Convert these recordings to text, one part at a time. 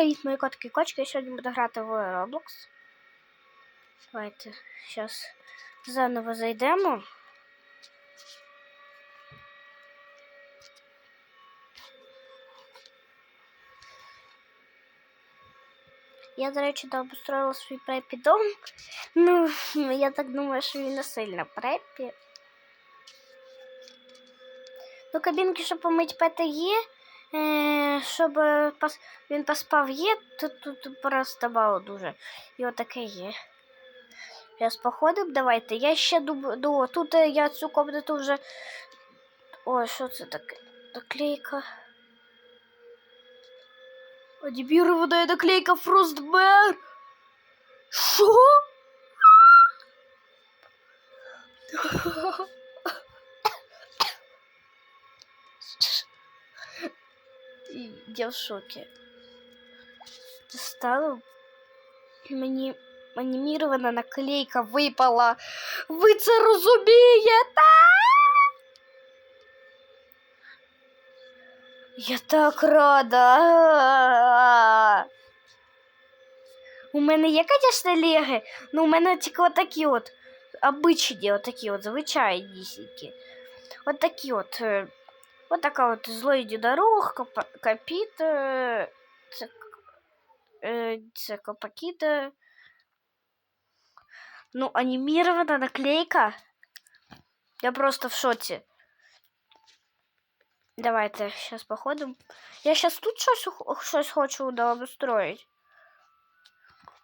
Привіт, мої котики і кочки. Я сьогодні буду грати в Roblox. Давайте зараз заново зайдемо. Я, до речі, обустроїла свій препі дом. Ну, я так думаю, що він не сильно препі. Ну, кабінки, щоб помить пети є. Е, щоб пос... він поспав є, то тут просто мало дуже. І отаке є. Я походив, давайте. Я ще думаю, тут е, я цю комнату вже. Ой, що це таке? Наклейка. Анімірована наклейка Frostbear. Що? Я в шокі. Стало мені анімірована наклейка випала. Ви це розумієте? Я так рада. У мене є, звісно, леги, але у мене тільки отакі от обичні, отакі от звичайнісінькі. От такі от. Вот така от злой дідоруг, капіт, е, це. Ну, анімірована наклейка. Я просто в шоці. Давайте сейчас походимо. Я сейчас тут щось хочу да, обустроїть.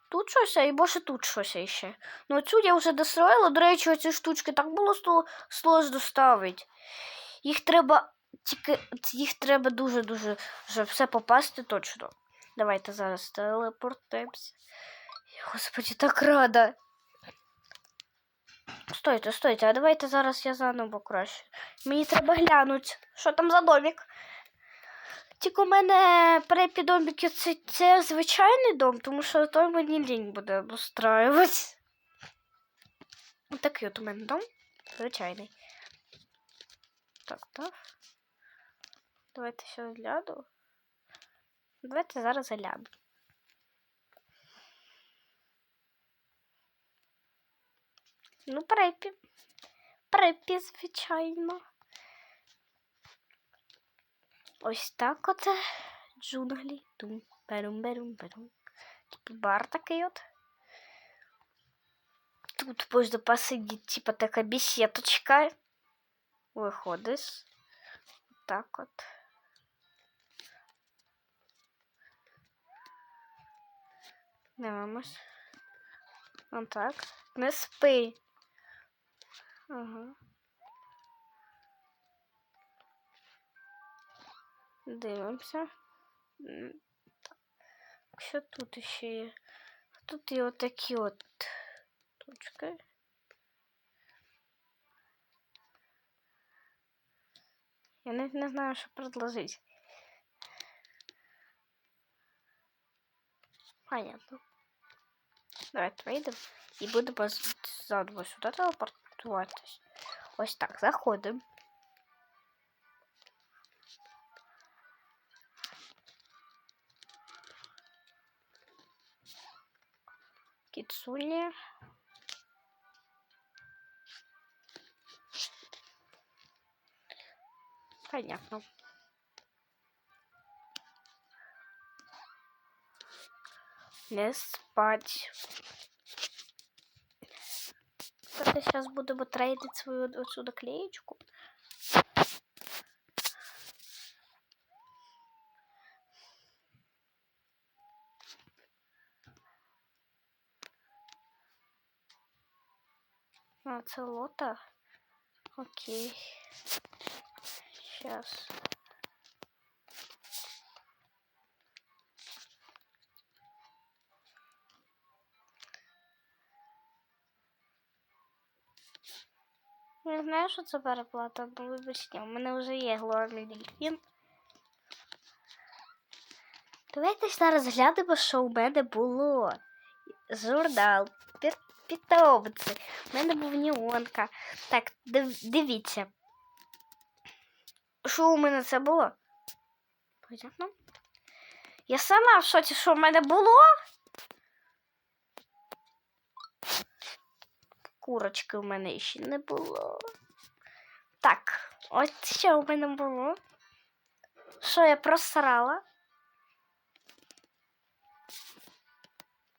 Тут щось, а і більше тут щось ще. Ну, цю я вже достроїла. До речі, оці штучки так було сложно ставити. Їх треба тільки їх треба дуже-дуже щоб все попасти точно. Давайте зараз телепортуємося. Господи, так рада. Стойте, стойте, а давайте зараз я заново краще. Мені треба глянути, що там за домик. Тільки у мене перепідоміки це, це звичайний дом, тому що той мені лінь буде обустраювати. Ось такий от у мене дом. Звичайний. Так, так. Давайте ще гляну. Давайте зараз гляну. Ну, препі. Препі, звичайно. Ось так от джунглі. Тум, берум, берум, берум. Типу бар такий от. Тут можна посидіти, типа така беседочка. Виходиш. Так от. Дивимось. Вон так. Не спи. Ага. Дивимося. Що тут ще є? Тут є отакі от точки. Я навіть не знаю, що предложить. Понятно. Давайте вийдемо і будемо заново сюди телепортуватись. Ось так, заходимо. Кіцуні. Понятно. Не спать. Давайте сейчас буду трейдить свою оцю наклеечку. А, це лота. Окей. Сейчас. Не знаю, що це переплата, бо вибачте, у мене вже є главний дельфін. Давайте зараз глянемо, що у мене було. Журнал, питомці. У мене був Ніонка. Так, дивіться. Що у мене це було? Понятно? Я сама в шоці, що в мене було. Курочки в мене ще не було. Так, ось що в мене було. Що я просрала?